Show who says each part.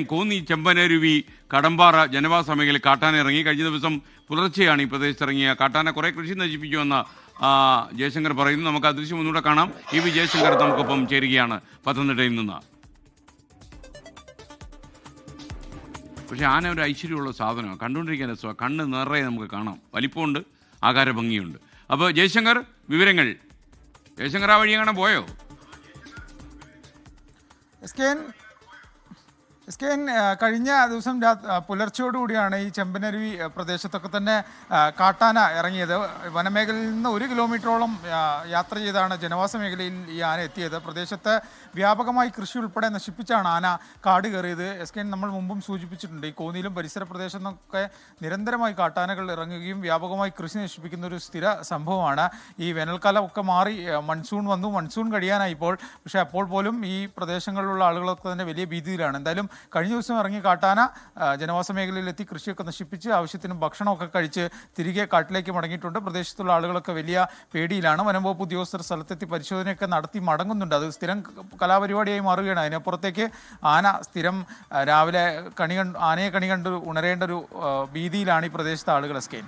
Speaker 1: കോന്നി ചെമ്പനരുവി കടമ്പാറ ജനവാസ മേഖലയിൽ കാട്ടാന ഇറങ്ങി. കഴിഞ്ഞ ദിവസം പുലർച്ചെയാണ് ഈ പ്രദേശത്ത് ഇറങ്ങിയ കാട്ടാന കുറെ കൃഷി നശിപ്പിക്കുമെന്ന് ജയശങ്കർ പറയുന്നു. നമുക്ക് ആ ദൃശ്യം ഒന്നുകൂടെ കാണാം. ഇ വി ജയശങ്കർ നമുക്കൊപ്പം ചേരുകയാണ് പത്തനംതിട്ടയിൽ നിന്ന്. പക്ഷേ ആന ഒരു ഐശ്വര്യമുള്ള സാധനമാണ്. കണ്ടുകൊണ്ടിരിക്കാൻ രസമാണ്. കണ്ണ് നിറയെ നമുക്ക് കാണാം. വലിപ്പമുണ്ട് ആകാര ഭംഗിയുണ്ട്. അപ്പോൾ ജയശങ്കർ വിവരങ്ങൾ. ജയശങ്കർ ആ വഴി എങ്ങനെ പോയോ?
Speaker 2: എസ് കെ എൻ കഴിഞ്ഞ ദിവസം പുലർച്ചയോടുകൂടിയാണ് ഈ ചെമ്പനരുവി പ്രദേശത്തൊക്കെ തന്നെ കാട്ടാന ഇറങ്ങിയത്. വനമേഖലയിൽ നിന്ന് ഒരു കിലോമീറ്ററോളം യാത്ര ചെയ്താണ് ജനവാസ മേഖലയിൽ ഈ ആന എത്തിയത്. പ്രദേശത്ത് വ്യാപകമായി കൃഷി ഉൾപ്പെടെ നശിപ്പിച്ചാണ് ആന കാട് കയറിയത്. എസ് കെ എൻ നമ്മൾ മുമ്പും സൂചിപ്പിച്ചിട്ടുണ്ട് ഈ കോന്നിയിലും പരിസര പ്രദേശത്തൊക്കെ നിരന്തരമായി കാട്ടാനകൾ ഇറങ്ങുകയും വ്യാപകമായി കൃഷി നശിപ്പിക്കുന്ന ഒരു സ്ഥിര സംഭവമാണ്. ഈ വേനൽക്കാലം ഒക്കെ മാറി മൺസൂൺ വന്നു. മൺസൂൺ കഴിയാനായി ഇപ്പോൾ. പക്ഷേ അപ്പോൾ പോലും ഈ പ്രദേശങ്ങളിലുള്ള ആളുകളൊക്കെ തന്നെ വലിയ ഭീതിയിലാണ്. എന്തായാലും കഴിഞ്ഞ ദിവസം ഇറങ്ങി കാട്ടാന ജനവാസ മേഖലയിലെത്തി കൃഷിയൊക്കെ നശിപ്പിച്ച് ആവശ്യത്തിന് ഭക്ഷണമൊക്കെ കഴിച്ച് തിരികെ കാട്ടിലേക്ക് മടങ്ങിയിട്ടുണ്ട്. പ്രദേശത്തുള്ള ആളുകളൊക്കെ വലിയ പേടിയിലാണ്. വനം വകുപ്പ് ഉദ്യോഗസ്ഥർ സ്ഥലത്തെത്തി പരിശോധനയൊക്കെ നടത്തി മടങ്ങുന്നുണ്ട്. അത് സ്ഥിരം കലാപരിപാടിയായി മാറുകയാണ്. അതിനപ്പുറത്തേക്ക് ആന സ്ഥിരം രാവിലെ കണി കണ്ട് ആനയെ കണി കണ്ട് ഉണരേണ്ട ഒരു ഭീതിയിലാണ് ഈ പ്രദേശത്തെ ആളുകൾ. സ്കെയിൻ